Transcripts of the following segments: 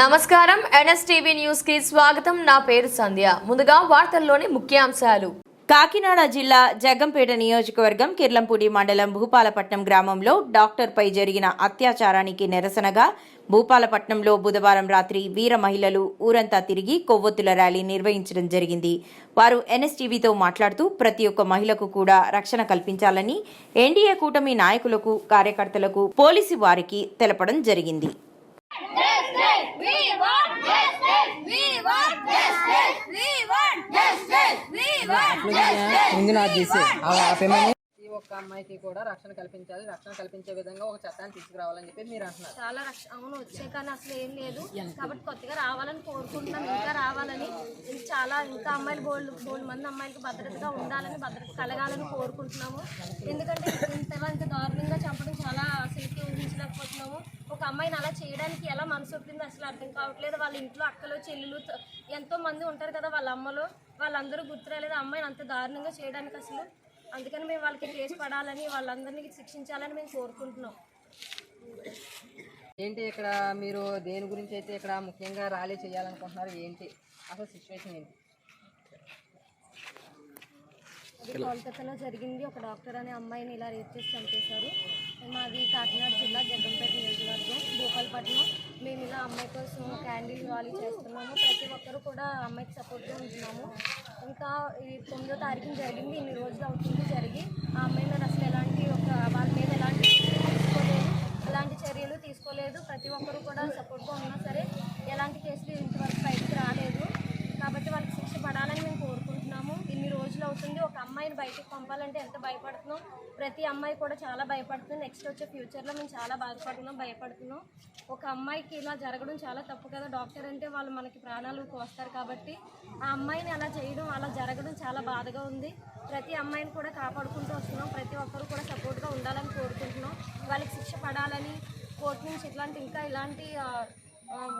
నమస్కారం. ఎన్ఎస్టీవీ న్యూస్కి స్వాగతం. నా పేరు సంధ్య. ముందుగా వార్తల్లోని ముఖ్యాంశాలు. కాకినాడ జిల్లా జగ్గంపేట నియోజకవర్గం కిర్లంపూడి మండలం భూపాలపట్నం గ్రామంలో డాక్టర్పై జరిగిన అత్యాచారానికి నిరసనగా భూపాలపట్నంలో బుధవారం రాత్రి వీర మహిళలు ఊరంతా తిరిగి కొవ్వొత్తుల ర్యాలీ నిర్వహించడం జరిగింది. వారు ఎన్ఎస్టీవీతో మాట్లాడుతూ ప్రతి ఒక్క మహిళకు కూడా రక్షణ కల్పించాలని ఎన్డీఏ కూటమి నాయకులకు కార్యకర్తలకు పోలీసు వారికి తెలపడం జరిగింది. ముందు నాకు ప్రతి ఒక్క అమ్మాయికి కూడా రక్షణ కల్పించాలి. రక్షణ కల్పించే విధంగా ఒక చట్టాన్ని తీసుకురావాలని చెప్పి మీరు అంటున్నారు. చాలా రక్ష అవును వచ్చే కానీ అసలు ఏం లేదు. కాబట్టి కొత్తగా రావాలని కోరుకుంటున్నాం. ఇంకా రావాలని. ఇంకా చాలా ఇంకా అమ్మాయిలు బోల్డ్ బోల్డ్ మంది అమ్మాయిలకు భద్రతగా ఉండాలని భద్రత కలగాలని కోరుకుంటున్నాము. ఎందుకంటే ఇంత దారుణంగా చంపడం చాలా అసలుకి ఊహించలేకపోతున్నాము. ఒక అమ్మాయిని అలా చేయడానికి ఎలా మనసు ఒప్పిందో అసలు అర్థం కావట్లేదు. వాళ్ళ ఇంట్లో అక్కలు చెల్లెలు ఎంతో మంది ఉంటారు కదా వాళ్ళ అమ్మలు. వాళ్ళందరూ గుర్తురాలేదు అమ్మాయిని అంత దారుణంగా చేయడానికి అసలు అందుకని మేము వాళ్ళకి కేసు పడాలని వాళ్ళందరినీ శిక్షించాలని మేము కోరుకుంటున్నాం. ఏంటి ఇక్కడ మీరు దేని గురించి అయితే ఇక్కడ ముఖ్యంగా ర్యాలీ చేయాలనుకుంటున్నారు? ఏంటి? అసలు సిచ్యువేషన్ ఏంటి? కోల్కతాలో జరిగింది. ఒక డాక్టర్ అనే అమ్మాయిని ఇలా రేప్ చేసి చంపేశారు. మాది కాకినాడ జిల్లా జగ్గంపేట భూపాలపట్నం మేము ఇలా అమ్మాయి కోసం క్యాండిల్ ర్యాలీ చేస్తున్నాము. ప్రతి ఒక్కరు కూడా అమ్మాయికి సపోర్ట్గా ఉంటున్నాము. ఇంకా ఈ తొమ్మిదో తారీఖున జరిగింది. ఇన్ని రోజులు అవుతుంది జరిగి ఆ అమ్మాయి మీద అసలు ఎలాంటి ఒక వాళ్ళ మీద ఎలాంటి తీసుకోలేదు. ఎలాంటి చర్యలు తీసుకోలేదు. ప్రతి ఒక్కరు కూడా సపోర్ట్గా ఉన్నా సరే ఎలాంటి కేసులు ఇంతవరకు బయటకు రాలేదు. కాబట్టి వాళ్ళకి శిక్ష పడాలని మేము కోరుకుంటున్నాము ఇన్ని రోజులు అవుతుంది ఒక అమ్మాయిని బయటకు పంపాలంటే ఎంత భయపడుతున్నాం? ప్రతి అమ్మాయి కూడా చాలా భయపడుతుంది. నెక్స్ట్ వచ్చే ఫ్యూచర్లో మేము చాలా బాధపడుతున్నాం భయపడుతున్నాం. ఒక అమ్మాయికి ఇలా జరగడం చాలా తప్పు కదా. డాక్టర్ అంటే వాళ్ళు మనకి ప్రాణాలు కోస్తారు కాబట్టి ఆ అమ్మాయిని అలా చేయడం అలా జరగడం చాలా బాధగా ఉంది. ప్రతి అమ్మాయిని కూడా కాపాడుకుంటూ వస్తున్నాం. ప్రతి ఒక్కరు కూడా సపోర్ట్గా ఉండాలని కోరుకుంటున్నాం. వాళ్ళకి శిక్ష పడాలని కోర్టు నుంచి ఇట్లాంటి ఇంకా ఇలాంటి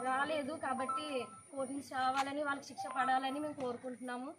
రాలేదు కాబట్టి కోర్టు నుంచి రావాలని వాళ్ళకి శిక్ష పడాలని మేము కోరుకుంటున్నాము.